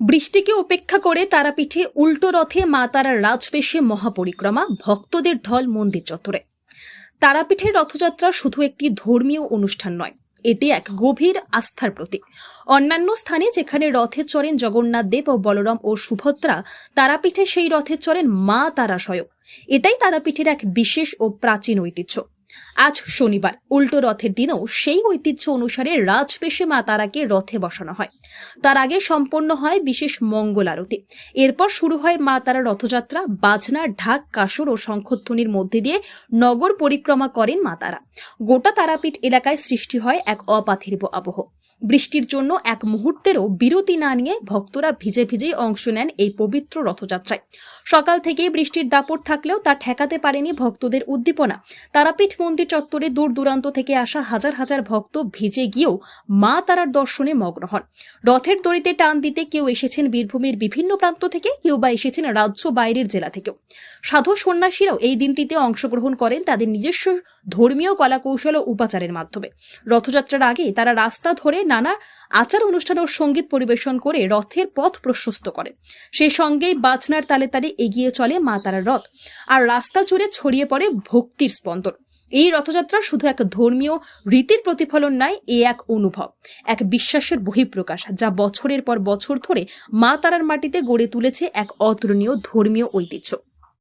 বৃষ্টিকে উপেক্ষা করে তারাপীঠে উল্টো রথে মা তারার রাজবেশে মহাপরিক্রমা, ভক্তদের ঢল মন্দির চত্বরে। তারাপীঠের রথযাত্রা শুধু একটি ধর্মীয় অনুষ্ঠান নয়, এটি এক গভীর আস্থার প্রতীক। অন্যান্য স্থানে যেখানে রথে চড়েন জগন্নাথ দেব ও বলরাম ও সুভদ্রা, তারাপীঠে সেই রথে চড়েন মা তারা স্বয়ং এটাই তারাপীঠের এক বিশেষ ও প্রাচীন ঐতিহ্য। আজ শনিবার, উল্টো রথের দিনেও সেই ঐতিহ্য অনুসারে রাজবেশে মা তারাকে রথে বসানো হয়। তার আগে সম্পন্ন হয় বিশেষ মঙ্গল আরতি। এরপর শুরু হয় মা তারা রথযাত্রা, বাজনা, ঢাক, কাসর ও শঙ্খধ্বনির মধ্যে দিয়ে নগর পরিক্রমা করেন মা তারা। গোটা তারাপীঠ এলাকায় সৃষ্টি হয় এক অপাথির্ব আবহ। বৃষ্টির জন্য এক মুহূর্তেরও বিরতি না নিয়ে ভক্তরা ভিজে ভিজেই অংশ নেন এই পবিত্র রথযাত্রায়। সকাল থেকেই বৃষ্টির দাপট থাকলেও তা ঠেকাতে পারেনি ভক্তদের উদ্দীপনা। তারাপীঠ মন্দির চত্বরে দূর দূরান্ত থেকে আসা হাজার হাজার ভক্ত ভিজে গিয়েও মা তারার দর্শনে মগ্ন হন। রথের দড়িতে টান দিতে কেউ এসেছেন বীরভূমের বিভিন্ন প্রান্ত থেকে, কেউ বা এসেছেন রাজ্য বাইরের জেলা থেকেও। সাধু সন্ন্যাসীরাও এই দিনটিতে অংশগ্রহণ করেন তাদের নিজস্ব ধর্মীয় কলাকৌশল ও উপাচারের মাধ্যমে। রথযাত্রার আগে তারা রাস্তা ধরে নানা আচার অনুষ্ঠান ও সংগীত পরিবেশন করে রথের পথ প্রশস্ত করেন। সেই সঙ্গেই বাজনার তালে তালে এগিয়ে চলে মা তারার রথ। আর রাস্তা জুড়ে ছড়িয়ে পড়ে ভক্তির স্পন্দন। এই রথযাত্রা শুধু এক ধর্মীয় রীতির প্রতিফলন নয়, এ এক অনুভব, এক বিশ্বাসের বহিঃপ্রকাশ, যা বছরের পর বছর ধরে মা তারার মাটিতে গড়ে তুলেছে এক অতুলনীয় ধর্মীয় ঐতিহ্য।